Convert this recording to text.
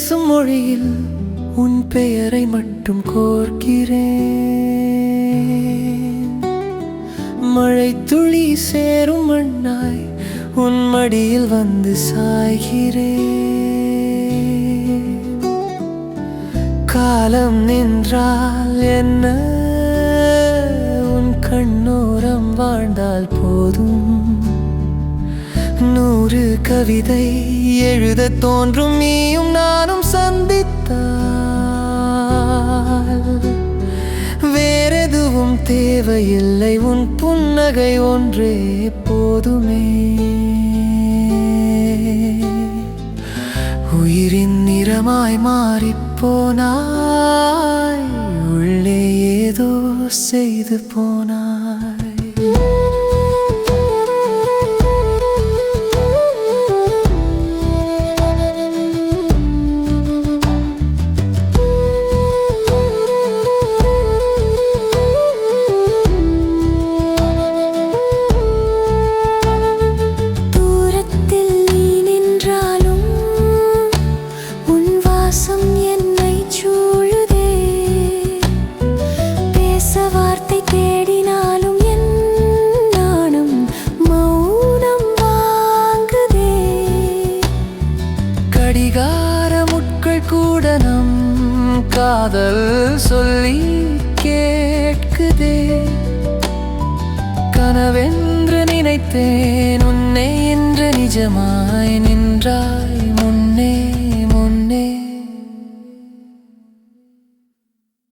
பேசும் மொழியில் உன் பெயரை மட்டும் கோர்க்கிறேன். மழை துளி சேரும் மண்ணாய் உன் மடியில் வந்து சாய்கிறேன். காலம் நின்றால் என்ன? உன் கண்ணோரம் வாழ்ந்தால் போதும். நூறு கவிதை எழுத தோன்றும் நீயும் நானும் சந்தித்தால். வேறெதுவும் தேவையில்லை உன் புன்னகை ஒன்றே போதுமே. உயிரின் நிறமாய் மாறிப்போனாய் உள்ளே ஏதோ செய்து போனாய். கடிகார முட்கள் கூட நம் காதல் சொல்லி கேட்குதே. கனவென்று நினைத்தேன் உன்னை என்று நிஜமாய் நின்றாய்.